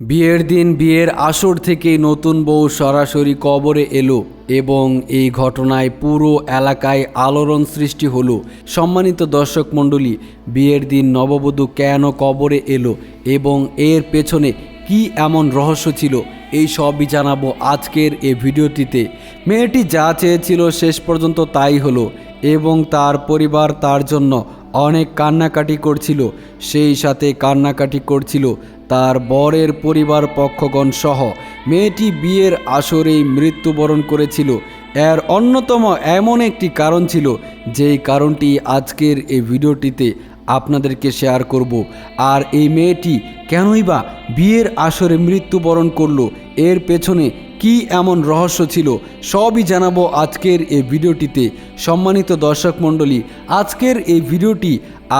বিয়ের দিন বিয়ের আসর থেকেই নতুন বউ সরাসরি কবরে এলো এবং এই ঘটনায় পুরো এলাকায় আলোড়ন সৃষ্টি হলো। সম্মানিত দর্শক মণ্ডলী, বিয়ের দিন নববধূ কেন কবরে এলো এবং এর পেছনে কি এমন রহস্য ছিল, এই সবই জানাব আজকের এই ভিডিওটিতে। মেয়েটি যা চেয়েছিল শেষ পর্যন্ত তাই হলো এবং তার পরিবার তার জন্য অনেক কান্নাকাটি করছিল, সেই সাথে কান্নাকাটি করছিল তার বরের পরিবার পক্ষগণ সহ। মেয়েটি বিয়ের আসরেই মৃত্যুবরণ করেছিল। এর অন্যতম এমন একটি কারণ ছিল, যেই কারণটি আজকের এই ভিডিওটিতে আপনাদেরকে শেয়ার করব। আর এই মেয়েটি কেনই বা বিয়ের আসরে মৃত্যুবরণ করল, এর পেছনে কি এমন রহস্য ছিল সবই জানাব আজকের এই ভিডিওটিতে। সম্মানিত দর্শক মণ্ডলী, আজকের এই ভিডিওটি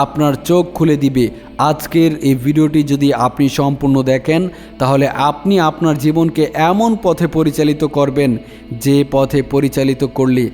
আপনার চোখ খুলে দিবে। আজকের এই ভিডিওটি যদি আপনি সম্পূর্ণ দেখেন, তাহলে আপনি আপনার জীবনকে এমন পথে পরিচালিত করবেন, যে পথে পরিচালিত করলে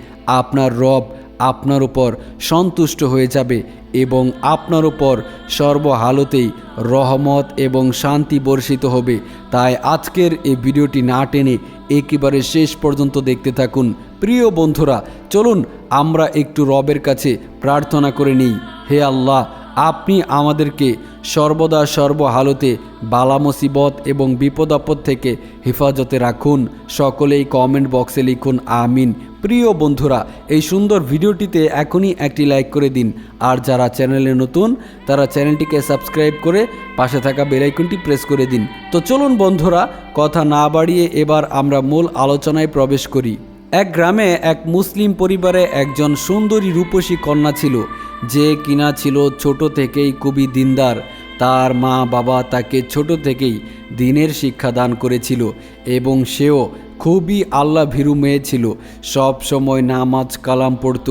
আপনার রব আপনার উপর সন্তুষ্ট হয়ে যাবে এবং আপনার উপর সর্বহালতেই রহমত এবং শান্তি বর্ষিত হবে। তাই আজকের এই ভিডিওটি না টেনে একেবারে শেষ পর্যন্ত দেখতে থাকুন। প্রিয় বন্ধুরা, চলুন আমরা একটু রবের কাছে প্রার্থনা করে নিই। হে আল্লাহ আপনি আমাদেরকে সর্বদা সর্বহালতে বালা মুসিবত এবং বিপদ আপদ থেকে হেফাজতে রাখুন। সকলেই কমেন্ট বক্সে লিখুন, আমিন। প্রিয় বন্ধুরা, এই সুন্দর ভিডিওটিতে এখনই একটি লাইক করে দিন। আর যারা চ্যানেলে নতুন, তারা চ্যানেলটিকে সাবস্ক্রাইব করে পাশে থাকা বেলাইকনটি প্রেস করে দিন। তো চলুন বন্ধুরা, কথা না বাড়িয়ে এবার আমরা মূল আলোচনায় প্রবেশ করি। এক গ্রামে এক মুসলিম পরিবারে একজন সুন্দরী রূপসী কন্যা ছিল। যে কিনা ছিল ছোট থেকেই খুবই দিনদার, তার মা বাবা তাকে ছোট থেকেই দিনের শিক্ষা দান করেছিল এবং সেও খুবই আল্লাহ ভীরু মেয়ে ছিল। সব সময় নামাজ কালাম পড়ত,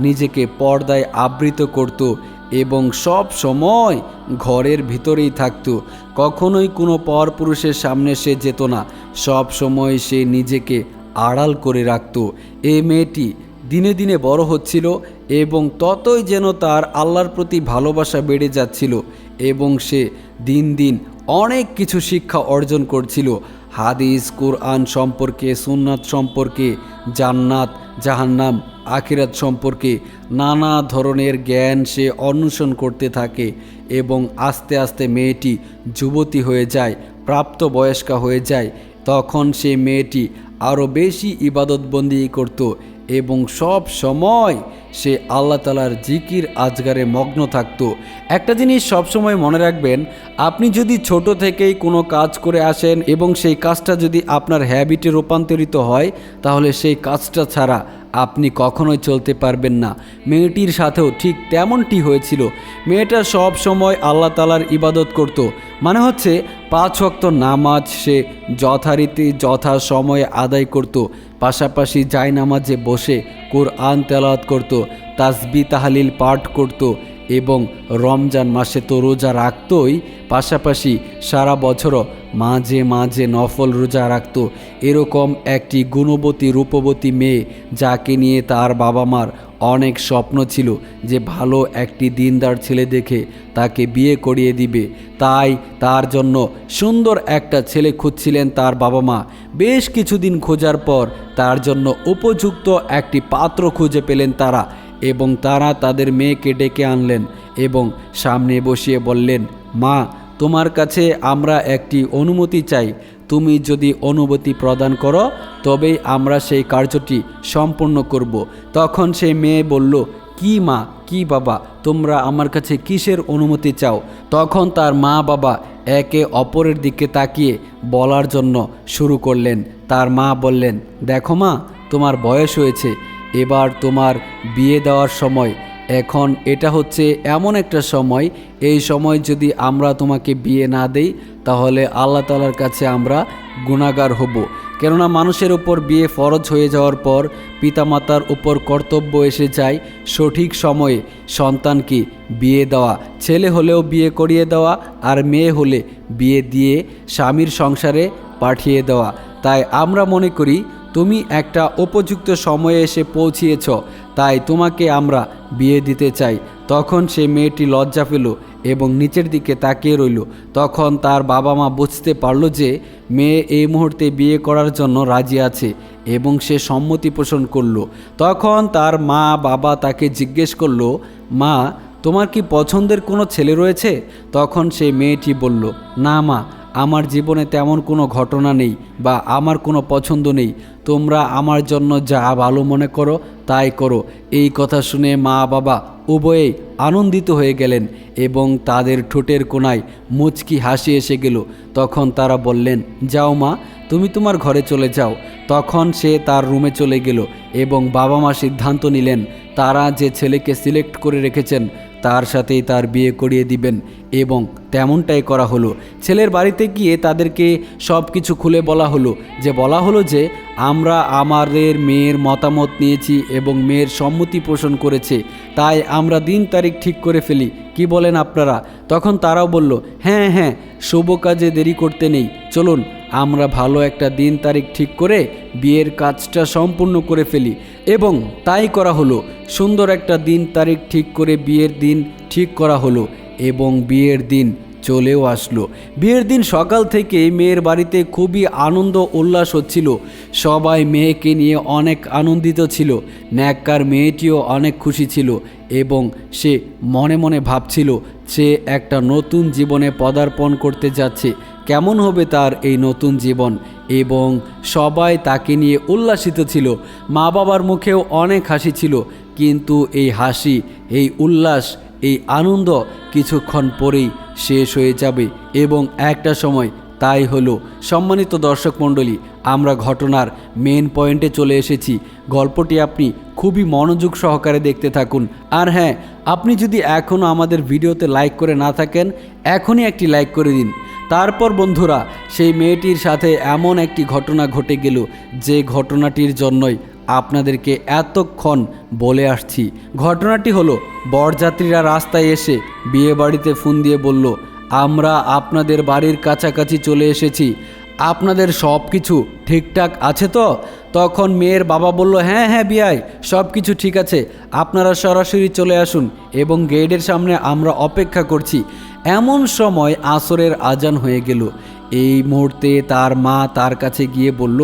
নিজেকে পর্দায় আবৃত করত এবং সব সময় ঘরের ভিতরেই থাকতো। কখনোই কোনো পরপুরুষের সামনে সে যেত না, সব সময় সে নিজেকে আড়াল করে রাখত। এই মেয়েটি দিনে দিনে বড় হচ্ছিল এবং ততই যেন তার আল্লাহর প্রতি ভালোবাসা বেড়ে যাচ্ছিল এবং সে দিন দিন অনেক কিছু শিক্ষা অর্জন করছিল। হাদিস, কোরআন সম্পর্কে, সুন্নাত সম্পর্কে, জান্নাত, জাহান্নাম, আখিরাত সম্পর্কে নানা ধরনের জ্ঞান সে অন্বেষণ করতে থাকে এবং আস্তে আস্তে মেয়েটি যুবতী হয়ে যায় প্রাপ্ত বয়স্কা হয়ে যায়। তখন সে মেয়েটি আরও বেশি ইবাদতবন্দি করত এবং সব সময় সে আল্লাহ তালার জিকির আজগারে মগ্ন থাকত। একটা জিনিস সবসময় মনে রাখবেন, আপনি যদি ছোট থেকেই কোনো কাজ করে আসেন এবং সেই কাজটা যদি আপনার হ্যাবিটে রূপান্তরিত হয়, তাহলে সেই কাজটা ছাড়া আপনি কখনোই চলতে পারবেন না। মেয়েটির সাথেও ঠিক তেমনটি হয়েছিল। মেয়েটা সব সময় আল্লাহ তালার ইবাদত করত। মানে হচ্ছে, পাঁচ ওয়াক্ত নামাজ সে যথারীতি যথা সময়ে আদায় করত। পাশাপাশি জায় নামাজে বসে কোরআন তেলাওয়াত করত, তাসবি তাহালিল পাঠ করত এবং রমজান মাসে তো রোজা রাখতই। পাশাপাশি সারা বছরও মাঝে মাঝে নফল রোজা রাখত। এরকম একটি গুণবতী, রূপবতী মেয়ে যাকে নিয়ে তার বাবা মার অনেক স্বপ্ন ছিল যে ভালো একটি দিনদার ছেলে দেখে তাকে বিয়ে করিয়ে দিবে। তাই তার জন্য সুন্দর একটা ছেলে খুঁজছিলেন তার বাবা মা বেশ কিছুদিন খোঁজার পর তার জন্য উপযুক্ত একটি পাত্র খুঁজে পেলেন তারা এবং তারা তাদের মেয়েকে ডেকে আনলেন এবং সামনে বসিয়ে বললেন, মা তোমার কাছে আমরা একটি অনুমতি চাই। তুমি যদি অনুমতি প্রদান করো, তবেই আমরা সেই কার্যটি সম্পূর্ণ করব। তখন সেই মেয়ে বলল, কি মা, কি বাবা, তোমরা আমার কাছে কিসের অনুমতি চাও? তখন তার মা বাবা একে অপরের দিকে তাকিয়ে বলার জন্য শুরু করলেন। তার মা বললেন, দেখো মা, তোমার বয়স হয়েছে। এবার তোমার বিয়ে দেওয়ার সময় এখন এটা হচ্ছে এমন একটা সময়, এই সময় যদি আমরা তোমাকে বিয়ে না দেই, তাহলে আল্লাহ তালার কাছে আমরা গুণাগার হব। কেননা মানুষের উপর বিয়ে ফরজ হয়ে যাওয়ার পর পিতামাতার উপর কর্তব্য এসে যায় সঠিক সময়ে সন্তানকে বিয়ে দেওয়া। ছেলে হলেও বিয়ে করিয়ে দেওয়া আর মেয়ে হলে বিয়ে দিয়ে স্বামীর সংসারে পাঠিয়ে দেওয়া। তাই আমরা মনে করি তুমি একটা উপযুক্ত সময়ে এসে পৌঁছিয়েছ, তাই তোমাকে আমরা বিয়ে দিতে চাই। তখন সে মেয়েটি লজ্জা পেল এবং নিচের দিকে তাকিয়ে রইল। তখন তার বাবা মা বুঝতে পারল যে মেয়ে এই মুহূর্তে বিয়ে করার জন্য রাজি আছে এবং সে সম্মতি পোষণ করল। তখন তার মা বাবা তাকে জিজ্ঞেস করল, মা, তোমার কি পছন্দের কোনো ছেলে রয়েছে? তখন সে মেয়েটি বলল, না মা আমার জীবনে তেমন কোনো ঘটনা নেই বা আমার কোনো পছন্দ নেই। তোমরা আমার জন্য যা ভালো মনে করো তাই করো। এই কথা শুনে মা বাবা উভয়েই আনন্দিত হয়ে গেলেন এবং তাদের ঠোঁটের কোনায় মুচকি হাসি এসে গেল। তখন তারা বললেন, যাও মা, তুমি তোমার ঘরে চলে যাও। তখন সে তার রুমে চলে গেল এবং বাবা মা সিদ্ধান্ত নিলেন, তারা যে ছেলেকে সিলেক্ট করে রেখেছেন তার সাথেই তার বিয়ে করিয়ে দিবেন এবং তেমনটাই করা হলো। ছেলের বাড়িতে গিয়ে তাদেরকে সব কিছু খুলে বলা হলো যে, বলা হলো যে, আমরা আমাদের মেয়ের মতামত নিয়েছি এবং মেয়ের সম্মতি পোষণ করেছে। তাই আমরা দিন তারিখ ঠিক করে ফেলি। কি বলেন আপনারা? তখন তারাও বলল হ্যাঁ হ্যাঁ শুভ কাজে দেরি করতে নেই। চলুন আমরা ভালো একটা দিন তারিখ ঠিক করে বিয়ের কাজটা সম্পূর্ণ করে ফেলি এবং তাই করা হলো। সুন্দর একটা দিন তারিখ ঠিক করে বিয়ের দিন ঠিক করা হলো এবং বিয়ের দিন চলেও আসলো। বিয়ের দিন সকাল থেকে মেয়ের বাড়িতে খুবই আনন্দ উল্লাস হচ্ছিল। সবাই মেয়েকে নিয়ে অনেক আনন্দিত ছিল। ন্যাক্কার মেয়েটিও অনেক খুশি ছিল এবং সে মনে মনে ভাবছিল, সে একটা নতুন জীবনে পদার্পণ করতে যাচ্ছে। কেমন হবে তার এই নতুন জীবন? এবং সবাই তাকে নিয়ে উল্লাসিত ছিল। মা বাবার মুখেও অনেক হাসি ছিল, কিন্তু এই হাসি, এই উল্লাস, এই আনন্দ কিছুক্ষণ পরেই শেষ হয়ে যাবে। এবং একটা সময় তাই হলো। সম্মানিত দর্শক মণ্ডলী, আমরা ঘটনার মেন পয়েন্টে চলে এসেছি। গল্পটি আপনি খুবই মনোযোগ সহকারে দেখতে থাকুন। আর হ্যাঁ আপনি যদি এখনও আমাদের ভিডিওতে লাইক করে না থাকেন, এখনই একটি লাইক করে দিন। তারপর বন্ধুরা, সেই মেয়েটির সাথে এমন একটি ঘটনা ঘটে গেল যে ঘটনাটির জন্যই আপনাদেরকে এতক্ষণ বলে আসছি। ঘটনাটি হলো, বরযাত্রীরা রাস্তায় এসে বিয়ে বাড়িতে ফোন দিয়ে বলল, আমরা আপনাদের বাড়ির কাছাকাছি চলে এসেছি। আপনাদের সব কিছু ঠিকঠাক আছে তো? তখন মেয়ের বাবা বলল হ্যাঁ হ্যাঁ বিয়াই সব কিছু ঠিক আছে। আপনারা সরাসরি চলে আসুন এবং গেটের সামনে আমরা অপেক্ষা করছি। এমন সময় আসরের আজান হয়ে গেল। এই মুহূর্তে তার মা তার কাছে গিয়ে বলল,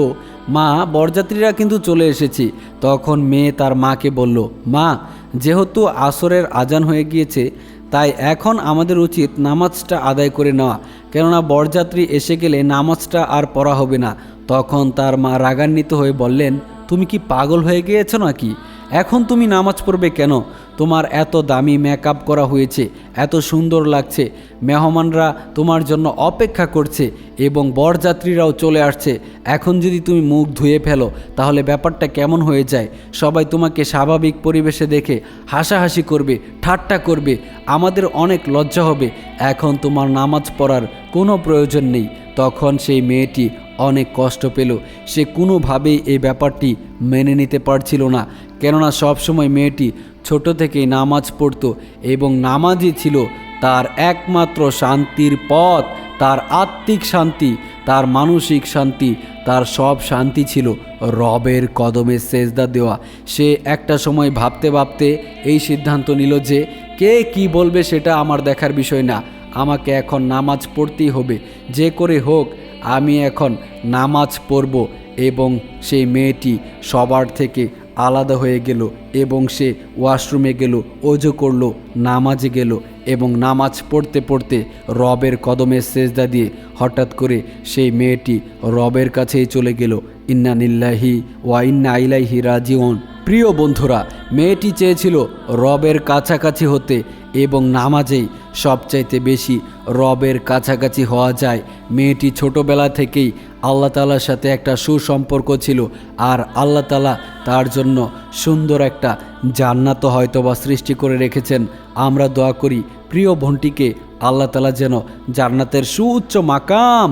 মা, বরযাত্রীরা কিন্তু চলে এসেছি। তখন মেয়ে তার মাকে বলল, মা, যেহেতু আসরের আজান হয়ে গিয়েছে, তাই এখন আমাদের উচিত নামাজটা আদায় করে নেওয়া। কেননা বরযাত্রী এসে গেলে নামাজটা আর পড়া হবে না। তখন তার মা রাগান্বিত হয়ে বললেন, তুমি কি পাগল হয়ে গিয়েছো নাকি? এখন তুমি নামাজ পড়বে কেন? তোমার এত দামি মেকআপ করা হয়েছে, এত সুন্দর লাগছে। মেহমানরা তোমার জন্য অপেক্ষা করছে এবং বরযাত্রীরাও চলে আসছে। এখন যদি তুমি মুখ ধুয়ে ফেলো, তাহলে ব্যাপারটা কেমন হয়ে যায়? সবাই তোমাকে স্বাভাবিক পরিবেশে দেখে হাসাহাসি করবে, ঠাট্টা করবে। আমাদের অনেক লজ্জা হবে। এখন তোমার নামাজ পড়ার কোনো প্রয়োজন নেই। তখন সেই মেয়েটি অনেক কষ্ট পেল। সে কোনোভাবেই এই ব্যাপারটি মেনে নিতে পারছিল না। কেননা সবসময় মেয়েটি ছোট থেকেই নামাজ পড়তো এবং নামাজই ছিল তার একমাত্র শান্তির পথ, তার আত্মিক শান্তি, তার মানসিক শান্তি, তার সব শান্তি ছিল রবের কদমে সেজদা দেওয়া। সে একটা সময় ভাবতে ভাবতে এই সিদ্ধান্ত নিল যে, কে কি বলবে সেটা আমার দেখার বিষয় না। আমাকে এখন নামাজ পড়তেই হবে। যে করে হোক আমি এখন নামাজ পড়ব এবং সেই মেয়েটি সবার থেকে আলাদা হয়ে গেল এবং সে ওয়াশরুমে গেল অজু করল, নামাজে গেল এবং নামাজ পড়তে পড়তে রবের কদমে সেজদা দিয়ে হঠাৎ করে সেই মেয়েটি রবের কাছেই চলে গেল। ইন্না নিল্লাহি ওয়া ইন্না ইলাইহি রাজিউন। প্রিয় বন্ধুরা, মেয়েটি চেয়েছিল রবের কাছাকাছি হতে এবং নামাজেই সবচাইতে বেশি রবের কাছাকাছি হওয়া যায়। মেয়েটি ছোটবেলা থেকেই আল্লাহ তালার সাথে একটা সুসম্পর্ক ছিল আর আল্লাহ তালা তার জন্য সুন্দর একটা জান্নাত হয়তো বা সৃষ্টি করে রেখেছেন। আমরা দোয়া করি, প্রিয় বোনটিকে আল্লাহ তালা যেন জান্নাতের সুউচ্চ মাকাম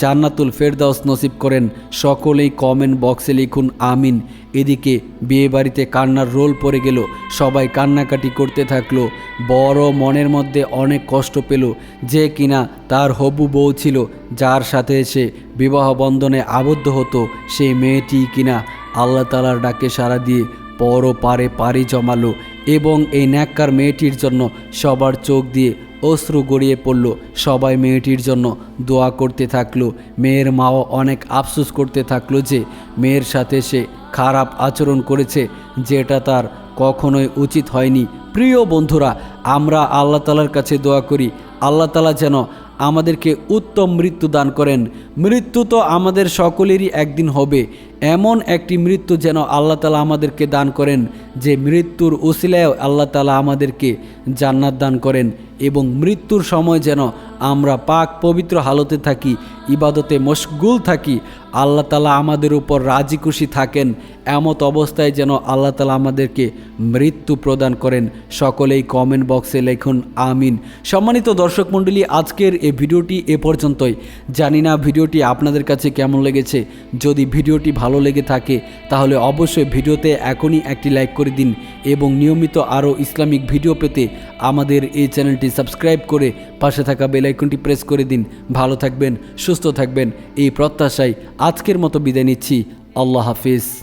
জান্নাতুল ফেরদাউস নসিব করেন। সকলেই কমেন্ট বক্সে লিখুন, আমিন। এদিকে বিয়েবাড়িতে কান্নার রোল পড়ে গেল, সবাই কান্নাকাটি করতে থাকল। বড় মনের মধ্যে অনেক কষ্ট পেল, যে কিনা তার হবু বউ ছিল, যার সাথে সে বিবাহ বন্ধনে আবদ্ধ হতো সেই মেয়েটি কিনা আল্লাহ তালার ডাকে সাড়া দিয়ে পর পারে পাড়ি জমালো এবং এই ন্যাক্কার মেয়েটির জন্য সবার চোখ দিয়ে অশ্রু গড়িয়ে পড়ল। সবাই মেয়েটির জন্য দোয়া করতে থাকল। মেয়ের মাও অনেক আফসুস করতে থাকল যে মেয়ের সাথে সে খারাপ আচরণ করেছে, যেটা তার কখনোই উচিত হয়নি। প্রিয় বন্ধুরা, আমরা আল্লাহ তালার কাছে দোয়া করি। আল্লাহ তালা যেন আমাদেরকে উত্তম মৃত্যু দান করেন। মৃত্যু তো আমাদের সকলেরই একদিন হবে। এমন একটি মৃত্যু যেন আল্লাহ তালা আমাদেরকে দান করেন, যে মৃত্যুর উসিলায় আল্লাহ তালা আমাদেরকে জান্নাত দান করেন এবং মৃত্যুর সময় যেন আমরা পাক পবিত্র হালতে থাকি ইবাদতে মশগুল থাকি, আল্লাহ তালা আমাদের উপর রাজি খুশি থাকেন। এমত অবস্থায় যেন আল্লাহ তালা আমাদেরকে মৃত্যু প্রদান করেন। সকলেই কমেন্ট বক্সে লিখুন, আমিন। সম্মানিত দর্শক মণ্ডলী, আজকের এই ভিডিওটি এ পর্যন্তই। জানি না ভিডিওটি আপনাদের কাছে কেমন লেগেছে। যদি ভিডিওটি ভালো লেগে থাকে, তাহলে অবশ্যই ভিডিওতে এখনই একটি লাইক করে দিন এবং নিয়মিত আরও ইসলামিক ভিডিও পেতে আমাদের এই চ্যানেলটি সাবস্ক্রাইব করে পাশে থাকা বেল আইকনটি প্রেস করে দিন। ভালো থাকবেন সুস্থ থাকবেন। এই প্রত্যাশায় আজকের মতো বিদায় নিচ্ছি। আল্লাহ হাফিজ।